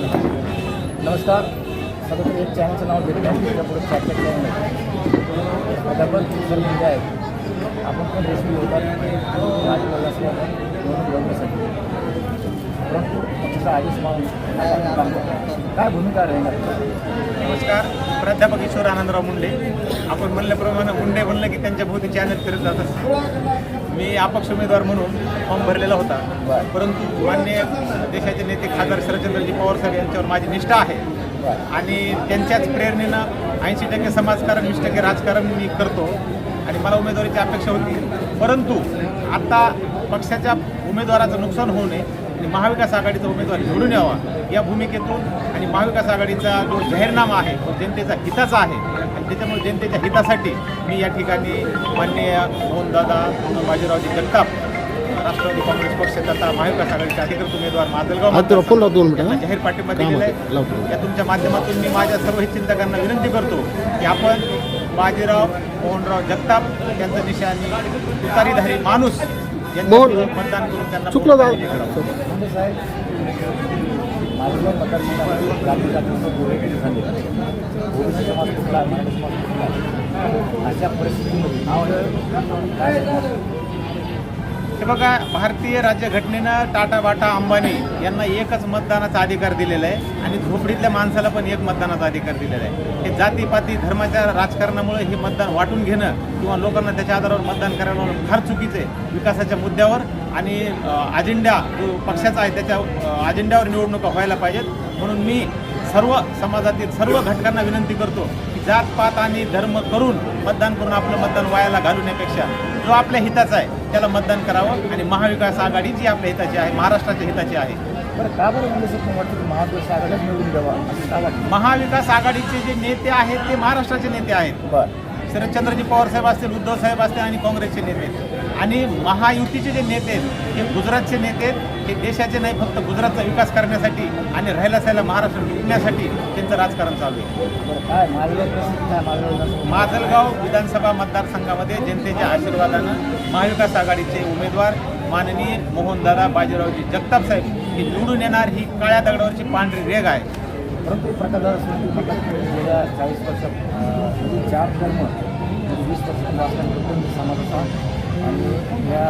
नमस्कार। सगळं एक चैनल नाव घेतलं आहे त्याच्या पुढे चॅटच्या चॅनल डबल सोशल मीडिया आहे आपण पण रेसिपी होतात होता है आज लढण्यासाठी परंतु. काय भूमिका रहेगा? नमस्कार। प्राध्यापक ईश्वर आनंदराव मुंडे. आपण म्हणल्याप्रमाणे मुंडे म्हणलं की त्यांच्या भोवती चॅनल फिरत जात असते मी अपक्ष उमेदवार म्हणून फॉर्म भरलेला होता. परंतु मान्य देशाचे नेते खासदार शरदचंद्रजी पवार साहेब यांच्यावर माझी निष्ठा आहे. आणि त्यांच्याच प्रेरणेनं ऐंशी टक्के समाजकारण वीस टक्के राजकारण मी करतो. आणि मला उमेदवारीची अपेक्षा होती. परंतु आता पक्षाच्या उमेदवाराचं नुकसान होऊ नये. आणि महाविकास आघाडीचा उमेदवार निवडून यावा या भूमिकेतून आणि महाविकास आघाडीचा जो जाहीरनामा आहे तो जनतेचा हिताचा आहे. आणि त्याच्यामुळे जनतेच्या हितासाठी मी या ठिकाणी माननीय मोहनदादा बाजीरावजी जगताप राष्ट्रवादी काँग्रेस पक्ष तथा महाविकास आघाडीचे अधिकृत उमेदवार माजलगाव जाहीर पाठिंबा दिलेला. आहे. या तुमच्या माध्यमातून मी माझ्या सर्व हितचिंतकांना विनंती करतो की आपण बाजीराव मोहनराव जगताप यांचं निशाणी तुतारीधारी माणूस मतदान करून त्यांना चुकलं जाऊ. माझ्या मतदारसंघामध्ये जाती जातीचं गोळे झाले ओबीसी समाज कुठला मराठी समाज कुठला अशा परिस्थितीमध्ये काय हे बघा भारतीय राज्यघटनेनं टाटा बाटा अंबानी यांना एकच मतदानाचा अधिकार दिलेला आहे आणि झोपडीतल्या माणसाला पण एक मतदानाचा अधिकार दिलेला आहे. हे जातीपाती धर्माच्या राजकारणामुळे हे मतदान वाटून घेणं किंवा लोकांना त्याच्या आधारावर मतदान करायला फार चुकीचं आहे. विकासाच्या मुद्द्यावर आणि अजेंडा जो पक्षाचा आहे त्याच्या अजेंड्यावर निवडणुका व्हायला पाहिजेत. म्हणून मी सर्व समाजातील सर्व घटकांना विनंती करतो की जात पात आणि धर्म करून मतदान करून आपलं मतदान वायाला घालवण्यापेक्षा जो आपल्या हिताचा आहे त्याला मतदान करावं आणि महाविकास आघाडी जी आपल्या हिताची आहे महाराष्ट्राच्या हिताची आहे. म्हणजे महाविकास आघाडीच जे नेते आहेत ते महाराष्ट्राचे नेते आहेत. बरं. शरदचंद्रजी पवार साहेब असतील उद्धव साहेब असतील आणि काँग्रेसचे नेते आणि महायुतीचे जे नेते आहेत हे गुजरातचे नेते आहेत हे देशाचे नाही फक्त गुजरातचा विकास करण्यासाठी आणि राहायला सहायला महाराष्ट्र लुटण्यासाठी त्यांचं राजकारण चालू आहे. माजलगाव विधानसभा मतदारसंघामध्ये जनतेच्या आशीर्वादानं महाविकास आघाडीचे उमेदवार माननीय मोहनदादा बाजीरावजी जगताप साहेब हे निवडून येणार ही काळ्या दगडावरची पांढरी रेग आहे. परंतु प्रकार गेल्या चाळीस वर्षात चार धर्म वीस वर्षात असल्यानंतर समाजाचा आणि या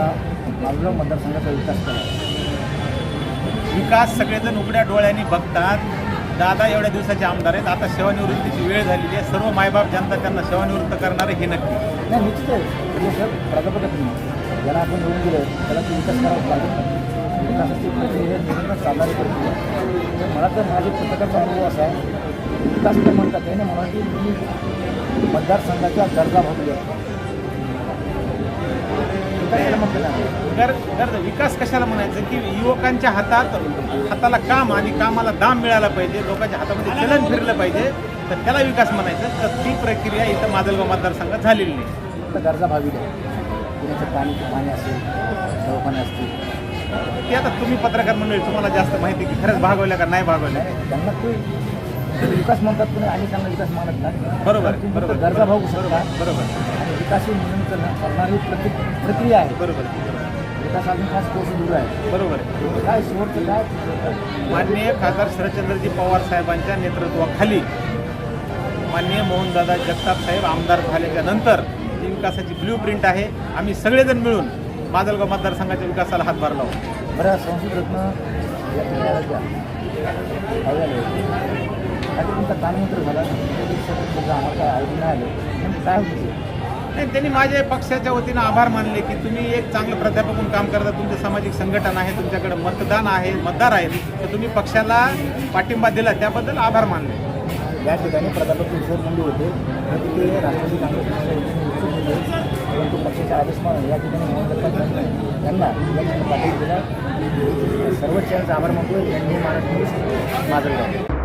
मालगाव मतदारसंघाचा विकास केला विकास सगळेजण उघड्या डोळ्यांनी बघतात. दादा एवढ्या दिवसाचे आमदार आहेत. आता सेवानिवृत्तीची वेळ झालेली आहे. सर्व मायबाप जनता त्यांना सेवानिवृत्त करणार हे नक्की. नाही निश्चित आहे म्हणजे सर प्राध्यापक ज्याला आपण निवडून दिलं त्याला विकास करावा लागेल. विकासाची प्रक्रिया निवडणूक चालणारी प्रक्रिया मला तर माझ्या पुस्तकाचा अनुभव असा आहे विकास तर म्हणतात त्याने म्हणा की मी विकास म्हणतात ना तर विकास कशाला म्हणायचं की युवकांच्या हातात हाताला काम आणि कामाला दाम मिळाला पाहिजे लोकांच्या हातामध्ये चलन फिरलं पाहिजे तर त्याला विकास म्हणायचं. तर ती प्रक्रिया इथं माजलगाव मतदारसंघात झालेली नाही. गरजा भागल्या पिण्याचं पाणी पाणी असेल दवाखाने असतील ते आता तुम्ही पत्रकार मंडळी तुम्हाला जास्त माहिती की खरंच भागवल्या का नाही भागवल्या? त्यांना ते विकास म्हणतात पण आणि त्यांना विकास मानत नाही. बरोबर, तुम्ही बरोबर. गरजा शकता. बरोबर आणि विकास ही नियंत्रण करणारी प्रति प्रक्रिया आहे. बरोबर विकास अजून खास कोर्स दूर आहे. बरोबर. आहे काय शेवटचं काय? माननीय खासदार शरदचंद्रजी पवार साहेबांच्या नेतृत्वाखाली माननीय मोहनदादा जगताप साहेब आमदार झाल्याच्यानंतर जी विकासाची ब्ल्यू प्रिंट आहे आम्ही सगळेजण मिळून माजलगाव मतदारसंघाच्या विकासाला हातभार लावू बऱ्या संस्कृत रत्न या ठिकाणी आल्या त्या हव्याला आता तुमचा कानमंत्र झाला. तुमचा आम्हाला काय आयडी नाही आलं. काय होतं नाही त्यांनी माझ्या पक्षाच्या वतीनं आभार मानले की तुम्ही एक चांगलं प्राध्यापक म्हणून काम करता. तुमचे सामाजिक संघटन आहे तुमच्याकडे मतदान आहे मतदार आहेत. तर तुम्ही पक्षाला पाठिंबा दिला त्याबद्दल आभार मानले. या ठिकाणी प्राध्यापक किशोर मुंडे होते. आणि तिथे राष्ट्रवादी काँग्रेस पक्षाचे उत्सुक होते परंतु पक्षाच्या आदेशमान या ठिकाणी मोहन जगताप यांना या ठिकाणी पाठिंबा दिला सर्वच यांचा आभार मानतो. यांनी महाराष्ट्र माझं